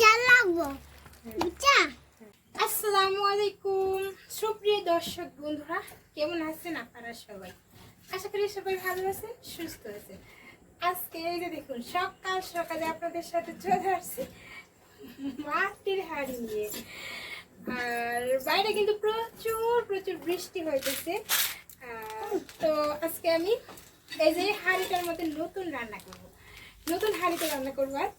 জ্বালাবো বুঝছা আসসালামু আলাইকুম। সুপ্রিয় দর্শক বন্ধুরা, কেমন আছেন আপনারা সবাই? আশা করি সবাই ভালো আছেন, সুস্থ আছেন। আজকে এই যে দেখুন, সকাল সকালে আপনাদের সাথে চলে আসছি মাটির হাড়ি নিয়ে। আর বাইরে কিন্তু প্রচুর প্রচুর বৃষ্টি হইতেছে। তো আজকে আমি এই যে হাঁড়িটার মধ্যে নতুন রান্না করব। নতুন হাঁড়িতে রান্না করব আজ।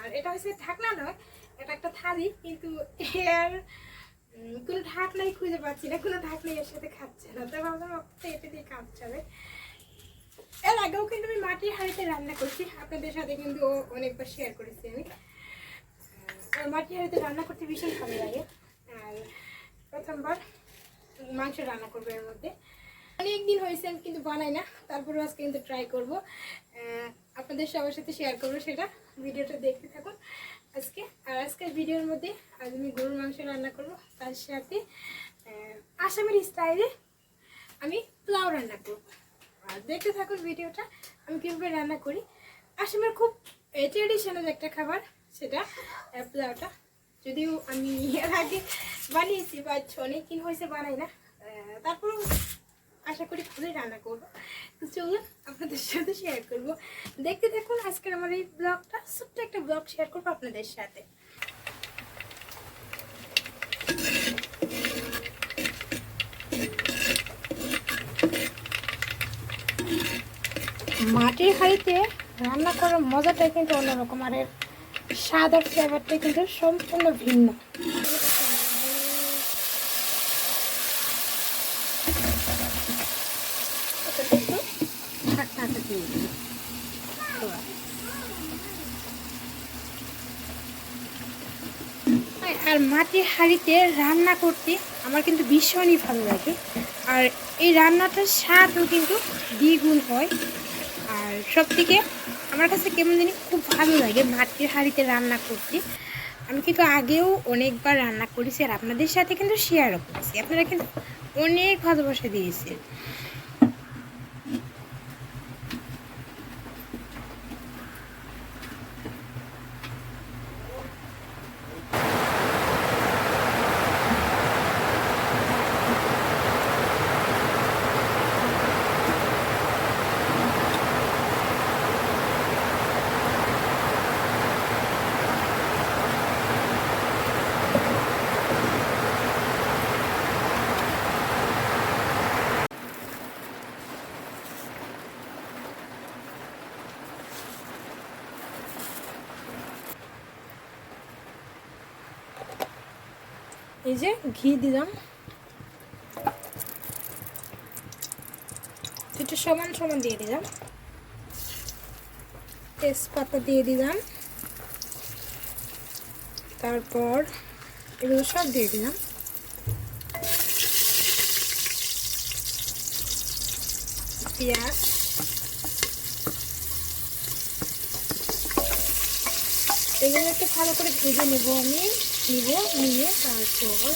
আর এটা হচ্ছে ঢাকনা নয়, এটা একটা থালি, কিন্তু এর কোনো ঢাকনাই খুঁজে পাচ্ছি না, কোনো ঢাকনাই এর সাথে খাচ্ছে না। তো ভাবলাম এটা দিয়ে কাজ চলে এর আগেও কিন্তু আমি মাটির হাঁড়িতে রান্না করছি, আপনাদের সাথে কিন্তু অনেকবার শেয়ার করেছি আমি। মাটির হাঁড়িতে রান্না করতে ভীষণ ভালো লাগে। আর প্রথমবার মাংস রান্না করব এর মধ্যে। অনেক দিন হয়েছে, আমি কিন্তু বানাই না। তারপরেও আজকে কিন্তু ট্রাই করব। আপনাদের সবার সাথে শেয়ার করব সেটা। ভিডিওটা দেখতে থাকুন আজকে। আর আজকের ভিডিওর মধ্যে আজ আমি গরুর মাংস রান্না করব। তার সাথে আসামের স্টাইলে আমি পোলাও রান্না করব। আর দেখতে থাকুন ভিডিওটা, আমি কীভাবে রান্না করি। আসামের খুব ট্রেডিশনাল একটা খাবার সেটা পোলাওটা। যদিও আমি এর আগে বানিয়েছি বা অনেক দিন হয়েছে, বানাই না। তারপরেও আশা করি ভালোই রান্না করব। তো চলুন আপনাদের সাথে শেয়ার করব। দেখতে দেখুন আজকের আমার এই ব্লগটা ছোট্ট একটা ব্লগ শেয়ার করব আপনাদের সাথে। মাটির হাঁড়িতে রান্না করার মজাটাই কিন্তু অন্যরকম, আর এর স্বাদ আর ফ্লেভারটা কিন্তু সম্পূর্ণ ভিন্ন এটা একটু ঢাকনাটা দিয়ে দিই। আর মাটির হাঁড়িতে রান্না করতে আমার কিন্তু ভীষণই ভালো লাগে। আর এই রান্নাটার স্বাদও কিন্তু দ্বিগুণ হয়। আর সব থেকে আমার কাছে কেমন জানি খুব ভালো লাগে মাটির হাঁড়িতে রান্না করতে। আমি কিন্তু আগেও অনেকবার রান্না করেছি আর আপনাদের সাথে কিন্তু শেয়ারও করেছি। আপনারা কিন্তু অনেক ভালোবাসা দিয়েছেন। এই যে ঘি দিলাম। একটু সমান সমান দিয়ে দিলাম। তেজপাতা দিয়ে দিলাম। তারপর এগুলো সব দিয়ে দিলাম। পেঁয়াজ। এগুলো একটু ভালো করে ভেজে নেব আমি নিব নিয়ে তারপর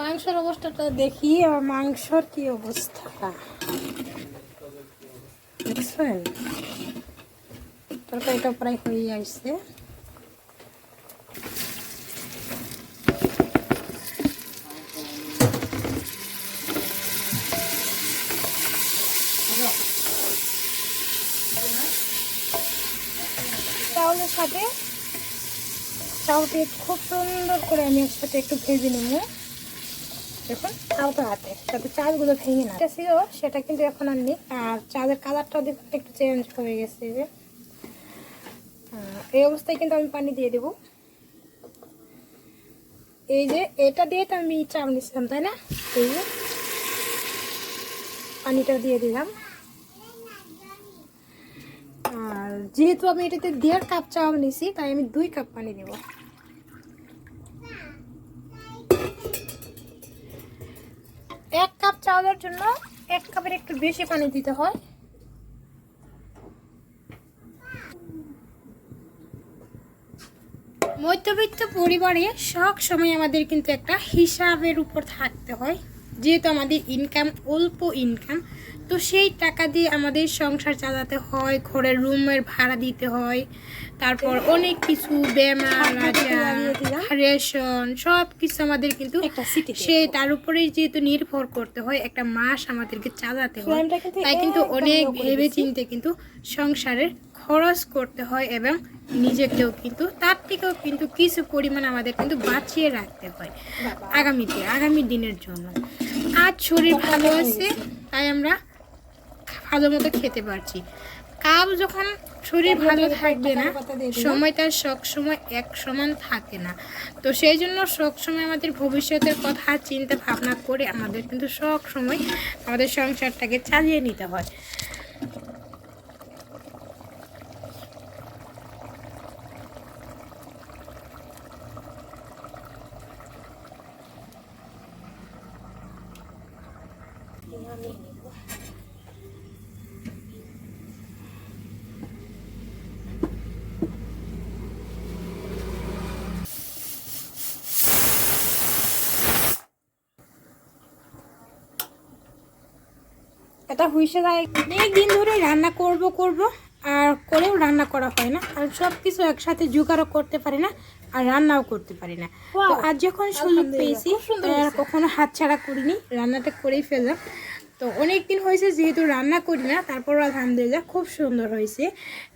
মাংসের অবস্থাটা দেখি, আর মাংসর কি অবস্থা? দেখছেন তরকারিটা প্রায় হয়ে আসছে। চাউলের সাথে, চাউলটি খুব সুন্দর করে আমি একসাথে একটু ভেজে নেব। দেখুন হালকা হাতে, যাতে চালগুলো ভেঙে না ছিল, সেটা কিন্তু এখন আর নেই। আর চালের কালারটাও দেখুন, একটু চেঞ্জ হয়ে গেছে যে। এই অবস্থায় কিন্তু আমি পানি দিয়ে দেব। এই যে, এটা দিয়ে তো আমি চাল নিচ্ছিলাম, তাই না? এই যে পানিটা দিয়ে দিলাম। আর যেহেতু আমি এটাতে দেড় কাপ চাউল নিছি, তাই আমি দুই কাপ পানি দেব এক কাপ চাউলের জন্য এক কাপের একটু বেশি পানি দিতে হয়। মধ্যবিত্ত পরিবারে সব সময় আমাদের কিন্তু একটা হিসাবের উপর থাকতে হয়। যেহেতু আমাদের ইনকাম অল্প ইনকাম তো সেই টাকা দিয়ে আমাদের সংসার চালাতে হয় ঘরের রুমের ভাড়া দিতে হয় তারপর অনেক কিছু বেমার রেশন সব কিছু আমাদের কিন্তু সে তার উপরেই যেহেতু নির্ভর করতে হয় একটা মাস আমাদেরকে চালাতে হয়। তাই কিন্তু অনেক ভেবে চিনতে কিন্তু সংসারের খরচ করতে হয় এবং নিজেকেও কিন্তু তার থেকেও কিন্তু কিছু পরিমাণ আমাদের কিন্তু বাঁচিয়ে রাখতে হয় আগামীতে আগামী দিনের জন্য। আজ শরীর ভালো আছে, তাই আমরা ভালো মতো খেতে পারছি। কাপ যখন শরীর ভালো থাকবে না সময়টা সব সময় এক সমান থাকে না। তো সেই জন্য সব সময় আমাদের ভবিষ্যতের কথা, চিন্তা, ভাবনা করে আমাদের কিন্তু সব সময় আমাদের সংসারটাকে চালিয়ে নিতে হয়। এটা হুইসে যায়। অনেক দিন ধরে রান্না করব করব আর করেও রান্না করা হয় না। আর সব কিছু একসাথে জোগাড়ও করতে পারি না আর রান্নাও করতে পারি না। তো আজ যখন সুযোগ পেয়েছি কখনো হাতছাড়া করিনি রান্নাটা করেই ফেললাম। তো অনেক দিন হয়েছে যেহেতু রান্না করি না তারপর আলহামদুলিল্লাহ খুব সুন্দর হয়েছে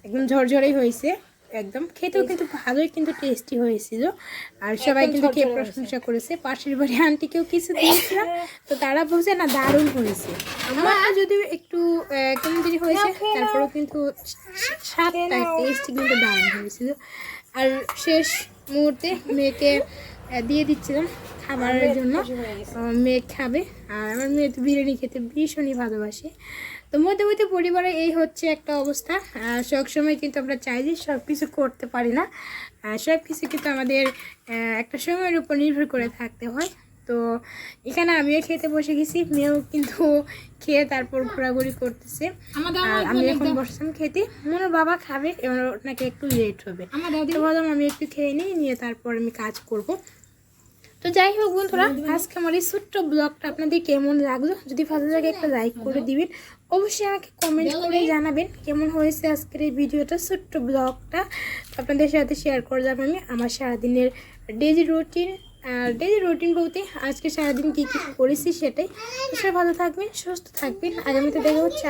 একদম ঝরঝরেই হয়েছে একদম খেতেও কিন্তু ভালোই কিন্তু টেস্টি হয়েছিল। আর সবাই কিন্তু খেয়ে প্রশংসা করেছে পাশের বাড়ি আন্টিকেও কিছু দিয়েছিলাম তো তারা বলছে না দারুণ হয়েছে। আমার যদিও একটু জানি হয়েছে তারপরেও কিন্তু স্বাদটা টেস্ট কিন্তু দারুণ হয়েছিল। আর শেষ মুহূর্তে মেয়েকে দিয়ে দিচ্ছিলাম খাবারের জন্য। মেয়ে খাবে। আর আমার মেয়ে তো বিরিয়ানি খেতে ভীষণই ভালোবাসে। তো মধ্যবর্তী পরিবারে এই হচ্ছে একটা অবস্থা। সবসময় কিন্তু আমরা চাই যে সব কিছু করতে পারি না। সব কিছু কিন্তু আমাদের একটা সময়ের উপর নির্ভর করে থাকতে হয়। তো এখানে আমিও খেতে বসে গেছি মেয়েও কিন্তু খেয়ে তারপর ঘোরাঘুরি করতেছে। আর আমি এখন বসলাম খেতে। মনে বাবা খাবে এবার ওনাকে একটু লেট হবে। তো ভাবলাম আমি একটু খেয়ে নিই নিয়ে তারপর আমি কাজ করব। তো যাই হোক বন্ধুরা, আজকে আমার এই ছোট্ট ব্লগটা আপনাদের কেমন লাগল? যদি ভালো লাগে একটা লাইক করে দিবেন। অবশ্যই আমাকে কমেন্ট করে জানাবেন কেমন হয়েছে আজকের এই ভিডিওটা, ছোট্ট ব্লগটা। আপনাদের সাথে শেয়ার করে করলাম আমি আমার সারাদিনের ডেলি রুটিন আর ডেলি রুটিন বলতে আজকে সারাদিন কী কী করেছি সেটাই। সবাই ভালো থাকবেন, সুস্থ থাকবেন। আগামীতে দেখা হচ্ছে